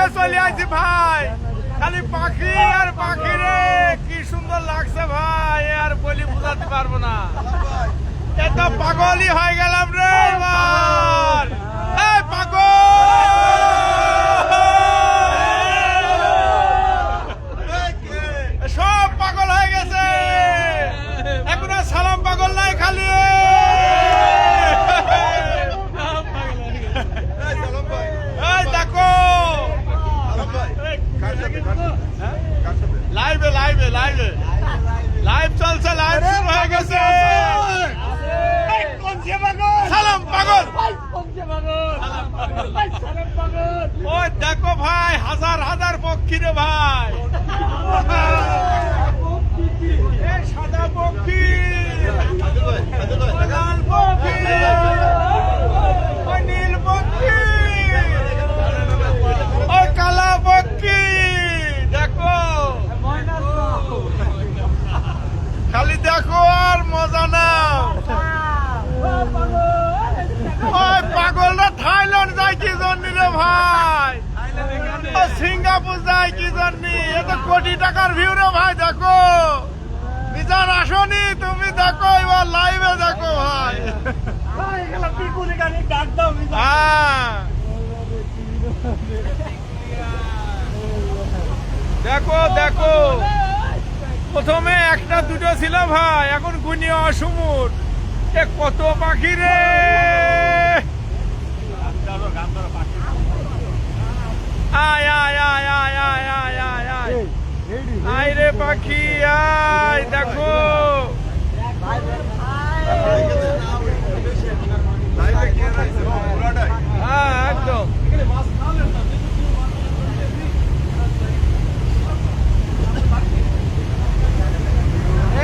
লাইভে চলে আছি ভাই। খালি পাখি আর পাখি রে, কি সুন্দর লাগছে ভাই আর বলি বুঝাতে পারব না। এত পাগলই হয়ে গেলাম রে পাগল সব পাগল হয়ে গেছে এখন আর সালাম পাগল নাই খালি এই দেখো লাইভে লাইভে লাইভে লাইভ চলছে লাইভ শুরু হয়ে গেছে। সালাম পাগল। ওই দেখো ভাই হাজার হাজার পক্ষী রে ভাই এই সাদা পক্ষী লাল পক্ষী ওই নীল পক্ষী ওই কালা পক্ষী দেখো খালি দেখো আর মজা নাও ওই পাগলরা থাইল্যান্ড যায় কি রে ভাই সিঙ্গাপুর কি কোটি টাকার ভাই, দেখো। আসনি, তুমি দেখো, এবার লাইভে দেখো ভাই। হ্যাঁ। দেখো দেখো। প্রথমে একটা, দুটো ছিল ভাই, এখন গুনিয়া, অসমুর। এ কত পাখি রে? আয় আয় আয় আয় আয় আয় আয় আয় আয় রে পাখি আয় দেখো হ্যাঁ একদম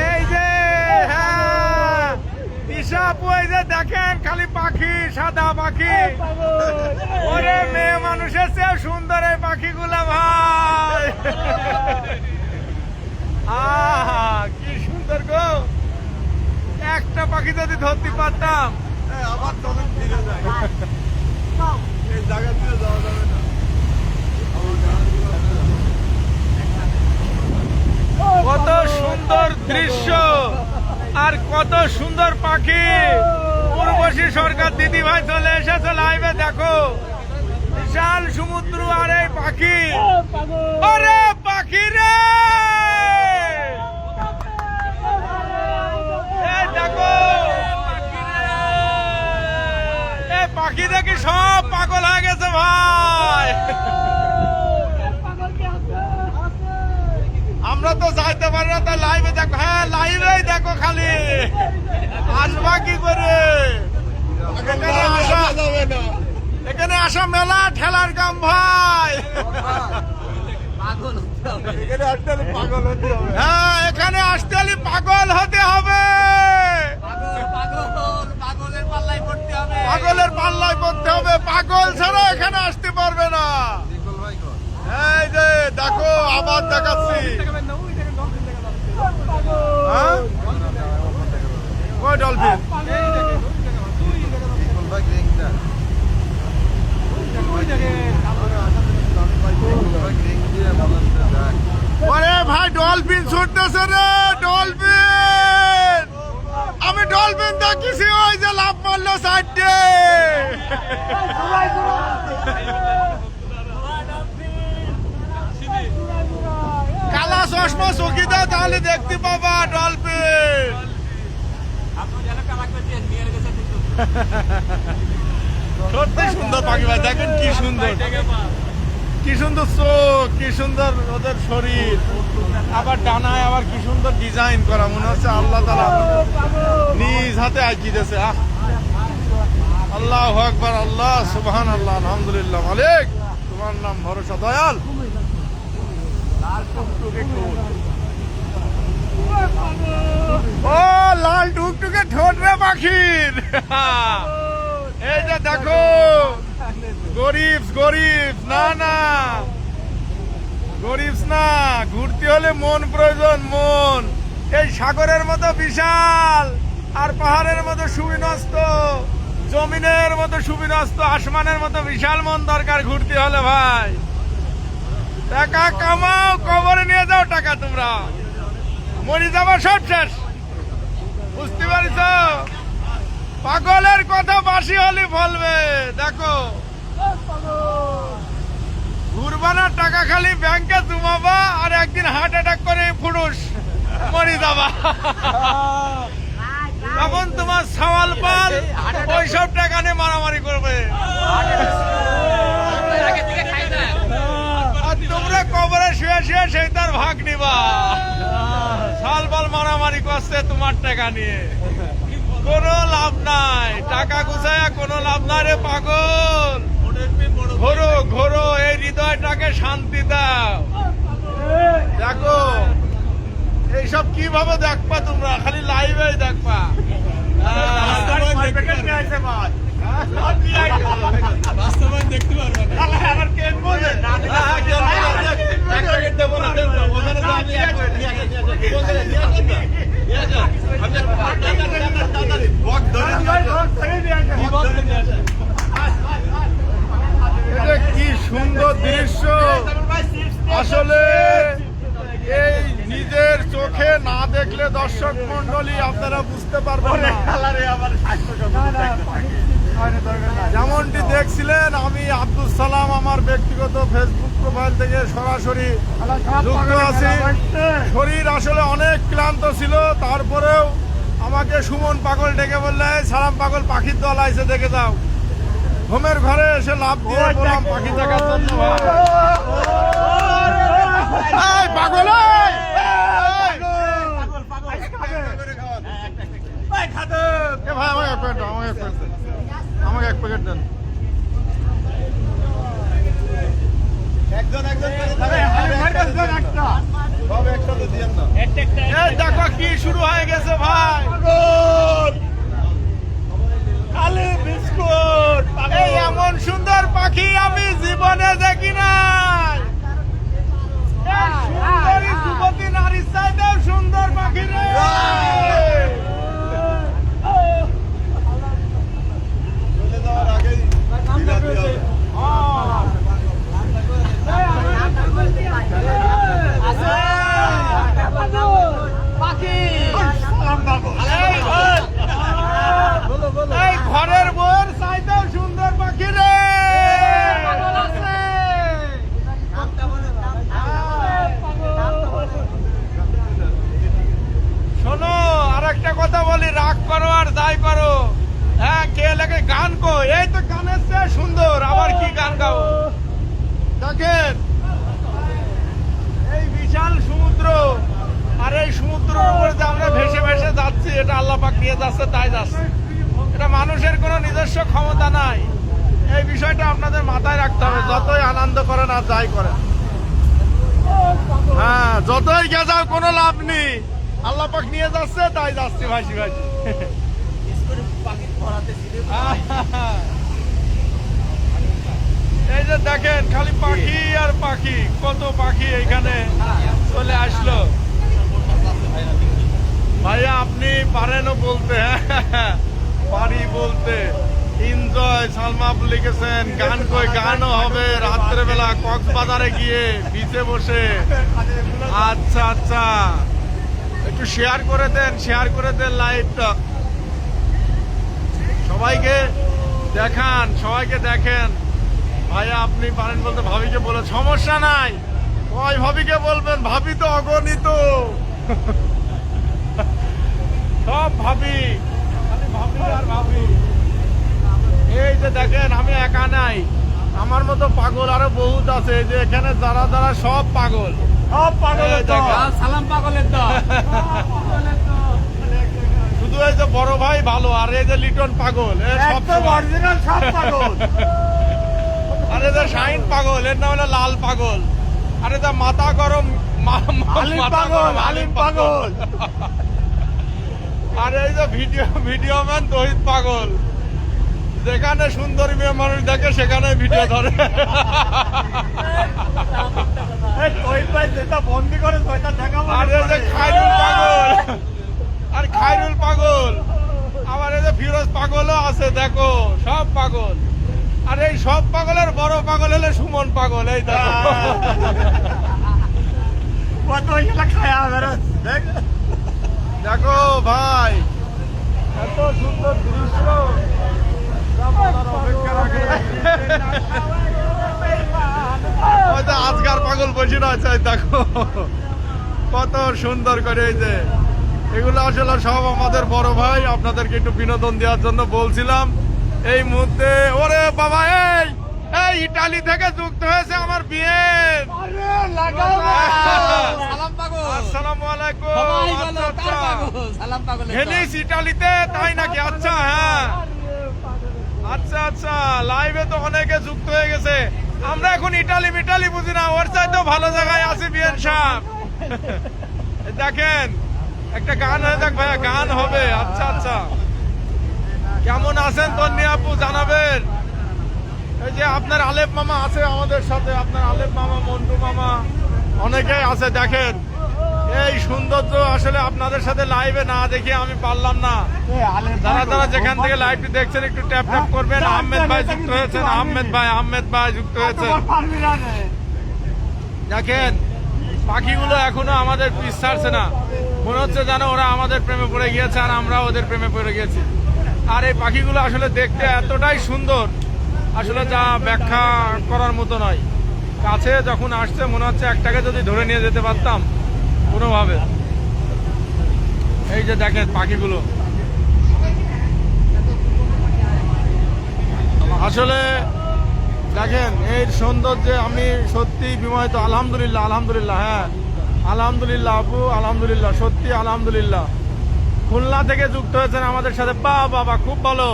এই যে হ্যাঁ ইসাপু এই যে দেখেন খালি পাখি সাদা পাখি ওরে মেয়ে মানুষের চেয়ে সুন্দর এই পাখিগুলা ভাই আহা কি সুন্দর গো একটা পাখি যদি ধরতে পারতাম আবার তখন ফিরে যায় এই জায়গা থেকে যাওয়া যাবে না কত সুন্দর দৃশ্য আর কত সুন্দর পাখি। উর্বশী সরকার দিদি ভাই চলে এসেছে লাইভে দেখো। বিশাল সমুদ্র আর এই পাখি। আরে পাখি রে! দেখো। পাখি দেখি সব পাগল হয়ে গেছে ভাই। আমরা তো যাইতে পারি না তাই লাইভে দেখো। হ্যাঁ লাইভেই দেখো খালি। আসবা কি করে? এখানে আসা এখানে আসা মেলা ঠেলার কাম ভাই। এখানে আসতে হলে পাগল হতে হবে। হ্যাঁ এখানে আসতে হলে পাগল হতে হবে। পাগলের পাল্লায় পড়তে হবে। পাগল ছাড়া এখানে আসতে পারবে না। এই যে দেখো আবার দেখাচ্ছি। হ্যাঁ? ওই ডলফিন? ভাই, ডলফিন ছুটতেছে রে, ডলফিন! আমি ডলফিন দেখেছি ওই যে লাভ মারলো সাইডে চশমা চকি তাহলে দেখতে পাবা ডলফিন সত্যি সুন্দর পাখি ভাই, দেখেন কি সুন্দর। কি সুন্দর চোখ, কি সুন্দর ওদের শরীর। আবার ডানায় আবার কি সুন্দর ডিজাইন করা, মনে হচ্ছে আল্লাহ তালা নিজ হাতে আঁকি দিয়েছে। আহ। আল্লাহ আকবার, আল্লাহ সুবহান আল্লাহ আলহামদুলিল্লাহ, মালিক। তোমার নাম ভরসা, দয়াল। ও, লাল টুকটুকে ঠোঁট রে পাখির। এই যে দেখো গরিব গরিব না না। গরিব না, ঘুরতে হলে মন প্রয়োজন, মন। এই সাগরের মতো বিশাল, আর পাহাড়ের মতো সুবিনস্ত, জমিনের মতো সুবিনস্ত, আসমানের মতো বিশাল মন দরকার ঘুরতে হলে ভাই। টাকা কামাও, কবরে নিয়ে যাও টাকা তোমরা। মরি যাবা সব শেষ। বুঝতে পারিস পাগলের কথা বাসি হলি বলবে। দেখো। ঘুরবানার টাকা খালি ব্যাংকে জমাবা আর একদিন হার্ট অ্যাটাক করে ফুডুস মরি যাবা। তখন তোমার সওয়াল পাল, ওইসব টাকা নিয়ে মারামারি করবে। আর কবরে শুয়ে শুয়ে সেই তার ভাগ নিবা। সাল পাল মারামারি করছে তোমার টাকা নিয়ে। কোনো লাভ নাই। টাকা গুছায়া কোনো লাভ নাই রে পাগল। ঘোরো ঘোরো এই হৃদয়টাকে শান্তি দাও। দেখো এইসব কীভাবে দেখবা তোমরা? খালি লাইভে দেখবা। কি সুন্দর দৃশ্য আসলে এই নিজের চোখে না দেখলে দর্শক মন্ডলী আপনারা বুঝতে পারবেন না। যেমনটি দেখছিলেন আমি আব্দুল সালাম আমার ব্যক্তিগত ফেসবুক প্রোফাইল থেকে সরাসরি যুক্ত আছি শরীর আসলে অনেক ক্লান্ত ছিল তারপরেও আমাকে সুমন পাগল ডেকে বললে "এই সালাম পাগল পাখির দল আইসে দেখে দাও ঘুমের ঘরে এসে লাভ দিয়ে বললাম পাখি দেখার জন্য পাগল ভাই আমাকে আমাকে এক প্যাকেট দেন। আমাকে এক প্যাকেট দেন একজন একজন সব একসাথে দিয়েন না। দেখো কি শুরু হয়ে গেছে ভাই। খালি বিস্কুট। এই এমন সুন্দর পাখি আমি জীবনে দেখি নাই এই সুন্দরী যুবতী নারীর চাইতেও সুন্দর পাখি রে চলে যাওয়ার আগেই বিদায় দিতে হবে। এই ঘর- এই ঘরের বউয়ের চাইতেও সুন্দর পাখি রে শোনো আর একটা কথা বলি রাগ করো আর যাই করো হ্যাঁ কে লাগে এই তো গানের চেয়ে সুন্দর। আবার কি গান গাও দেখেন, এই বিশাল সমুদ্র, আর এই সমুদ্রের উপরে যে আমরা ভেসে ভেসে যাচ্ছি, এটা আল্লাহ পাক নিয়ে যাচ্ছে, তাই যাচ্ছে। এটা মানুষের কোনো নিজস্ব ক্ষমতা নাই। এই বিষয়টা আপনাদের মাথায় রাখতে হবে, যতই আনন্দ করেন আর যাই করেন। হ্যাঁ যতই গেজাও, কোনো লাভ নেই। আল্লাহ পাক নিয়ে যাচ্ছে, তাই যাচ্ছে, ভাসি ভাসি। এই যে দেখেন, খালি পাখি আর পাখি, কত পাখি এখানে চলে আসলো। ভাইয়া, আপনি পারেনও বলতে হ্যাঁ পারি বলতে। এনজয় সালমা লিখেছেন, গান কই, গানও হবে রাত্রেবেলা কক্সবাজারে গিয়ে বিচে বসে। আচ্ছা আচ্ছা একটু শেয়ার করে দেন শেয়ার করে দেন লাইভটা সবাইকে দেখান সবাইকে দেখেন। ভাইয়া আপনি পারেন বলতে ভাবিকে বলে সমস্যা নাই। কয় ভাবিকে বলবেন ভাবি তো অগণিত। সব ভাবি ভাবি আর ভাবি। এই যে দেখেন আমি একা নাই। আমার মতো পাগল আরও বহুত আছে। যে এখানে যারা যারা সব পাগল। সব পাগল। সালাম পাগলের দল। শুধু এই যে বড় ভাই ভালো আর এই যে লিটন পাগল সব পাগল। আর এই যে শাহিন পাগল এর নাম হলো লাল পাগল। আর এই যে মাথা গরম পাগল, আলিম পাগল। আর এই যে ভিডিও ভিডিও ম্যান তহিদ পাগল। যেখানে সুন্দরী মেয়ে মানুষ দেখে সেখানে ভিডিও ধরে। তহিদ ভাই যেটা বন্দি করে সেটা যে খাইরুল পাগল। আর খাইরুল পাগল। আবার এই যে ফিরোজ পাগলও আছে দেখো সব পাগল। আর এই সব পাগলের বড় পাগল হলে সুমন পাগল এই দেখো। দেখ। দেখো ভাই এত সুন্দর দৃশ্য। আজকার পাগল বসে রয়েছে এই দেখো। কত সুন্দর করে এই যে এগুলো আসলে সব আমাদের বড় ভাই। আপনাদেরকে একটু বিনোদন দেওয়ার জন্য বলছিলাম। এই মুহূর্তে ওরে বাবা এই এই ইটালি থেকে যুক্ত হয়েছে আমার বিয়ে আচ্ছা, আচ্ছা। ভেনিস ইটালিতে তাই নাকি? আচ্ছা হ্যাঁ। আচ্ছা আচ্ছা লাইভে তো অনেকে যুক্ত হয়ে গেছে। আমরা এখন ইটালি মিটালি বুঝি না ওর চাইতেও ভালো জায়গায় আছি বিএন সাহেব। দেখেন একটা গান হয়ে যাক ভাইয়া গান হবে। আচ্ছা আচ্ছা। কেমন আছেন তন্নি আপু জানাবেন? এই যে আপনার আলেপ মামা আছে আমাদের সাথে আপনার আলেপ মামা মন্টু মামা অনেকেই আছে দেখেন। এই সৌন্দর্য আসলে আপনাদের সাথে লাইভে না দেখে আমি পারলাম না। যারা যারা যেখান থেকে লাইভটি দেখছেন একটু ট্যাপ ট্যাপ করবেন। আহমেদ ভাই যুক্ত হয়েছেন আহমেদ ভাই আহমেদ ভাই যুক্ত হয়েছেন। দেখেন পাখিগুলো এখনও আমাদের পিস ছাড়ছে না। মনে হচ্ছে যেন ওরা আমাদের প্রেমে পড়ে গিয়েছে আর আমরা ওদের প্রেমে পড়ে গিয়েছি। আর এই পাখিগুলো আসলে দেখতে এতটাই সুন্দর, আসলে যা ব্যাখ্যা করার মতো নয়। কাছে যখন আসছে, মনে হচ্ছে একটাকে যদি ধরে নিয়ে যেতে পারতাম, কোনোভাবে। এই যে দেখেন পাখিগুলো। আসলে দেখেন এই সৌন্দর্যে আমি সত্যি বিমোহিত, আলহামদুলিল্লাহ আলহামদুলিল্লাহ হ্যাঁ। আলহামদুলিল্লাহ আপু, আলহামদুলিল্লাহ, সত্যি আলহামদুলিল্লাহ। খুলনা থেকে যুক্ত হয়েছেন আমাদের সাথে। বা বাবা খুব ভালো।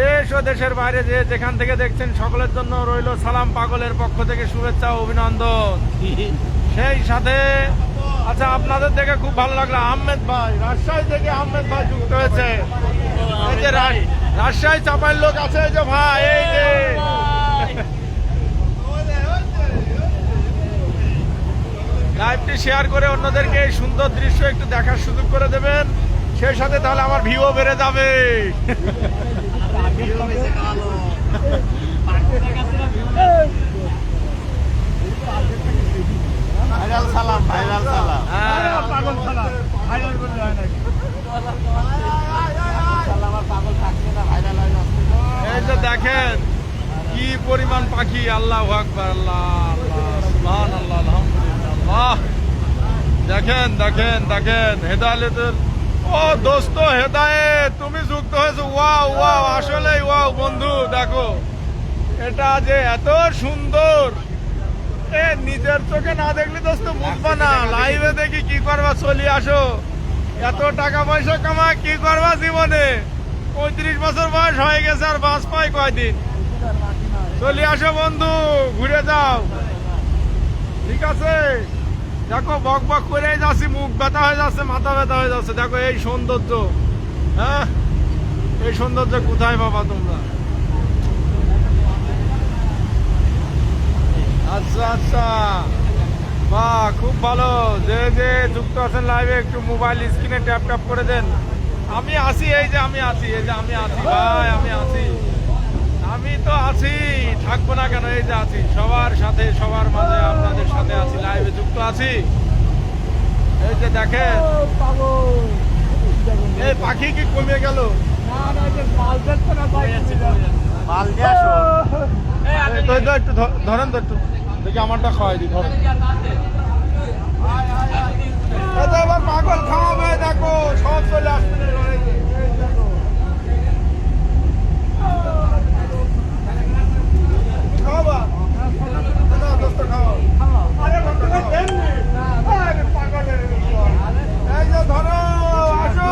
দেশ ও দেশের বাইরে যে যেখান থেকে দেখছেন, সকলের জন্য রইল সালাম পাগলের পক্ষ থেকে শুভেচ্ছা অভিনন্দন। সেই সাথে আচ্ছা আপনাদের দেখে খুব ভালো লাগল। আহমেদ ভাই, রাজশাহী থেকে আহমেদ ভাই যুক্ত হয়েছে। রাজশাহী চাপাইর লোক আছে যে ভাই, এই যে। লাইভটি শেয়ার করে অন্যদেরকে এই সুন্দর দৃশ্য একটু দেখার সুযোগ করে দেবেন। সেই সাথে তাহলে আমার ভিউ বেড়ে যাবে। ভাইরাল সালাম ভাইরাল সালাম। হ্যাঁ। পাগল সালাম। ভাইরাল করলে হয় নাকি? সালাম আর পাগল থাকছে না ভাইরাল হয় যাচ্ছে তো। এই যে দেখেন কি পরিমাণ পাখি আল্লাহ আকবার আল্লাহ আল্লাহ আল্লাহ আলহামদুলিল্লাহ। দেখেন দেখেন দেখেন, হেদায়েতের ও দোস্ত হেদায়েত, তুমি যুক্ত হয়েছো। ওয়াও ওয়াও আসলে ওয়াও, বন্ধু, দেখো। এটা যে এত সুন্দর। এ, নিজের চোখে না দেখলে দোস্ত বুঝবা না। লাইভে দেখি কি করবা, চলে আসো। এত টাকা পয়সা কামা কি করবা জীবনে? পঁয়ত্রিশ বছর বয়স হয়ে গেছে আর বাস পাই কয়দিন? চলে আসো বন্ধু, ঘুরে যাও। ঠিক আছে? দেখো, বক বক করে যাচ্ছি, মুখ ব্যথা হয়ে যাচ্ছে, মাথা ব্যথা হয়ে যাচ্ছে। দেখো, এই সৌন্দর্য হ্যাঁ? এই সৌন্দর্য কোথায় বাবা তোমরা? আচ্ছা আচ্ছা। বাহ, খুব ভালো। যে যে যুক্ত আছেন লাইভে একটু মোবাইল স্ক্রিনে ট্যাপ ট্যাপ করে দেন। আমি আছি, এই যে আমি আছি, এই যে আমি আছি। ভাই, আমি আছি। আমি তো আছি থাকব না কেন? এই যে আছি। সবার সাথে সবার মাঝে আপনাদের সাথে আছি লাইভে যুক্ত আছি। এই যে দেখেন এই পাখি কি কমে গেল? মাল দিয়ে তো- একটু ধ- ধরেন তো একটু। দেখি আমারটা খাওয়াই দি ধরেন। এই তো এবার পাগল খাওয়াবে দেখো সব চলে আসছে এই যে, এই দেখো। খাওয়াবা? না, দোস্ত খাওয়াও। আরে ভক্তরা দেননি। আরে পাগলের উপর। এই যে ধরো, আসো।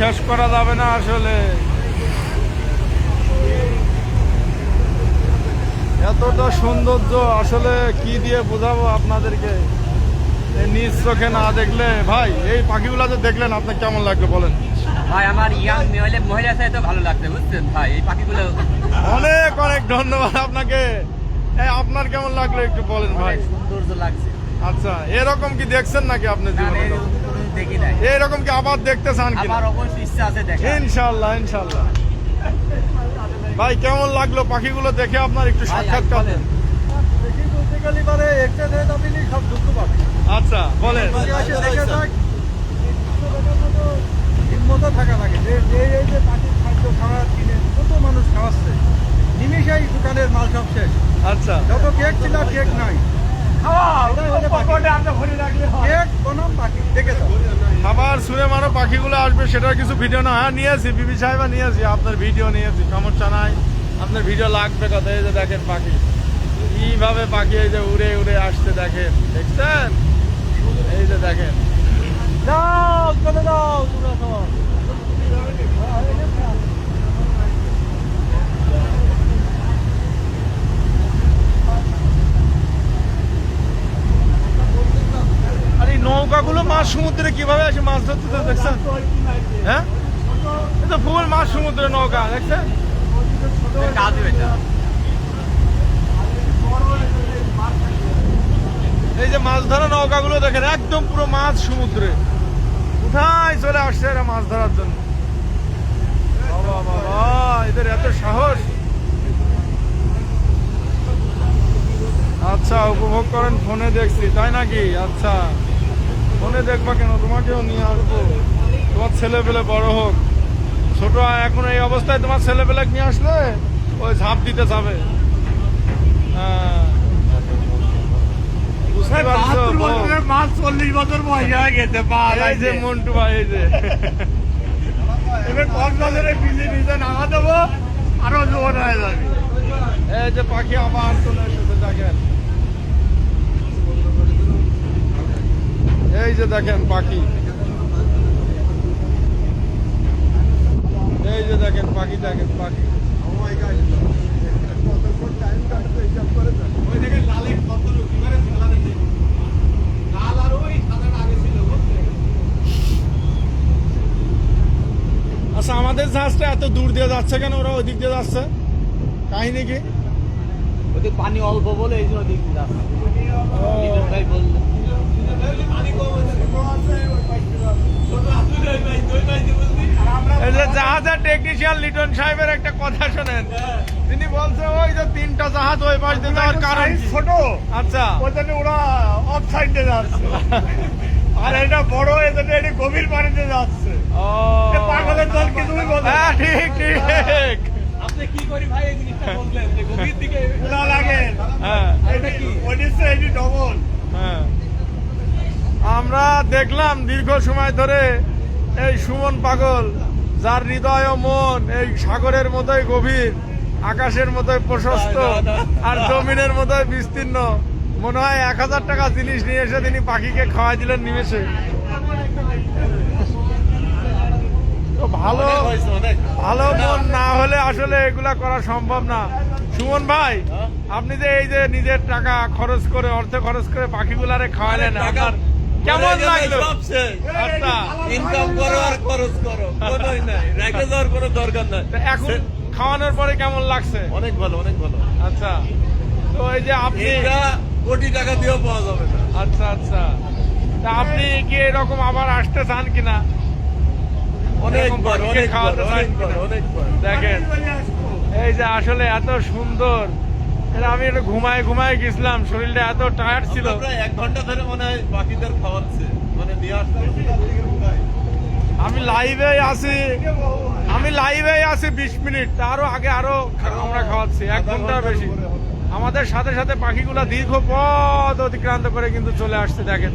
শেষ করা যাবে না আসলে। এতটা সৌন্দর্য আসলে কি দিয়ে বোঝাবো আপনাদেরকে? নিজ চোখে না দেখলে ভাই এই পাখিগুলো যে দেখলেন আপনার কেমন লাগবে বলেন? ভাই আমার ইয়াং মহিলা মহিলা সাথে তো ভালো লাগছে বুঝছেন? ভাই এই পাখিগুলো অনেক অনেক ধন্যবাদ আপনাকে। আপনার কেমন লাগল একটু বলেন ভাই? সৌন্দর্য লাগছে। আচ্ছা এরকম কি দেখছেন নাকি আপনি জীবনে দেখি নাই। এরকম কি আবার দেখতে চান কি আমার অবশ্যই ইচ্ছা আছে দেখা ইনশাল্লাহ ইনশাল্লাহ ভাই কেমন লাগল পাখিগুলো দেখে আপনার একটু সাক্ষাৎকার বলেন। দেন। দেখি বলতে গেলে মানে একটা রেট আপনি সব দুঃখ পাবে আচ্ছা বলেন। হিম্মত থাকা লাগে যে যে এই যে পাখির খাদ্য খাওয়া কিনে কত মানুষ খাওয়াচ্ছে নিমিষেই দোকানের মাল সব শেষ আচ্ছা। যত কেক ছিল কেক নাই। খাবার শুনে মারো, পাখিগুলো আসবে, সেটার কিছু ভিডিও না। হ্যাঁ নিয়েছি বিবি সাহেবা নিয়েছি আপনার ভিডিও নিয়েছি সমস্যা নাই। আপনার ভিডিও লাগবে কথা এই যে দেখেন পাখি। কীভাবে পাখি এই যে উড়ে উড়ে আসছে, দেখেন। দেখছেন? এই যে দেখেন। যাও, চলে যাও তোমরা সব আর এই নৌকাগুলো মাছ সমুদ্রে কীভাবে আসে? মাছ ধরতে তো দেখছেন? হ্যাঁ? তো ফুল মাছ সমুদ্রে নৌকা, দেখছেন? এই যে মাছ ধরা নৌকাগুলো দেখেন, একদম পুরো মাছ সমুদ্রে। কোথায় চলে আসছে এরা মাছ ধরার জন্য? বাবা বাবা এদের এত সাহস। আচ্ছা উপভোগ করেন, ফোনে দেখছি, তাই নাকি? আচ্ছা। ফোনে দেখবা কেন? তোমাকেও নিয়ে আসব। তোমার ছেলে পেলে বড় হোক। ছোট এখন এই অবস্থায় তোমার ছেলে পেলে নিয়ে আসলে ওই ঝাঁপ দিতে যাবে। হ্যাঁ। মন্টু ভাই এই যে। এবার কক্সবাজারে বিজে বিজে নামা দেবো আরও জোর হয়ে যাবে। এই যে পাখি আবার চলে এসেছে দেখেন। এই যে দেখেন পাখি। এই যে দেখেন পাখি দেখেন পাখি। আচ্ছা আমাদের জাহাজটা এত দূর দিয়ে যাচ্ছে কেন? ওরা ওই দিক দিয়ে যাচ্ছে। কাহিনী কি? ওদের পানি অল্প বলে এই জন্য দিক যাচ্ছে। লিটন বলল। এই যে জাহাজের টেকনিশিয়ান লিটন সাহেবের একটা কথা শোনেন। তিনি বলছে ওই যে তিনটা জাহাজ ওই পাশ দিয়ে যাওয়ার কারণ ছোট। আচ্ছা। ওই জন্য ওরা অফ সাইডে যাচ্ছে। আর এটা বড় এই জন্য এটা গভীর পানিতে যাচ্ছে। ও। পাগলের দল কি তুমি বলো? হ্যাঁ ঠিক ঠিক। আপনি কি করি ভাই এই জিনিসটা বললেন যে গভীর দিকে লাগে। হ্যাঁ। এটা কি? ওডিসে এটি ডবল। হ্যাঁ। আমরা দেখলাম দীর্ঘ সময় ধরে এই সুমন পাগল যার হৃদয় ও মন এই সাগরের মতোই গভীর আকাশের মতোই প্রশস্ত আর জমিনের মতোই বিস্তীর্ণ। মনে হয় এক হাজার টাকা জিনিস নিয়ে এসে তিনি পাখিকে খাওয়াই দিলেন নিমেষে। ভালো ভালো মন না হলে আসলে এগুলা করা সম্ভব না। সুমন ভাই আপনি যে এই যে নিজের টাকা খরচ করে অর্থ খরচ করে পাখিগুলারে খাওয়ালেন আপনার কেমন লাগল? আচ্ছা ইনকাম করো আর খরচ করো। কোনোই নাই। রেখে যাওয়ার কোনো দরকার নাই। এখন খাওয়ানোর পরে কেমন লাগছে? অনেক ভালো অনেক ভালো। আচ্ছা। তো এই যে আপনি কোটি টাকা দিয়েও পাওয়া যাবে না। আচ্ছা আচ্ছা। তা আপনি কি এরকম আবার আসতে চান কিনা? অনেকবার অনেকবার খাওয়াতে চান দেখেন এই যে আসলে এত সুন্দর আমি একটু ঘুমায় ঘুমায় গেছিলাম শরীরটা এত টায়ার্ড ছিল। এক ঘণ্টা ধরে মনে হয় বাকিদের খাওয়াচ্ছে মানে নিয়ে আমি লাইভে আছি আমি লাইভে আছি বিশ মিনিট তারও আগে আরও আমরা খাওয়াচ্ছি এক ঘণ্টার বেশি। আমাদের সাথে সাথে পাখিগুলা দীর্ঘ পথ অতিক্রান্ত করে কিন্তু চলে আসছে দেখেন।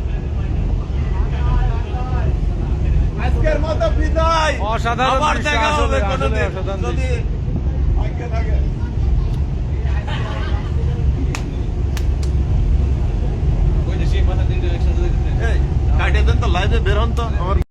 আজকের মতো বিদায়। অসাধারণ অসাধারণ কাটে দেন তো লাইভে বের হন তো আমার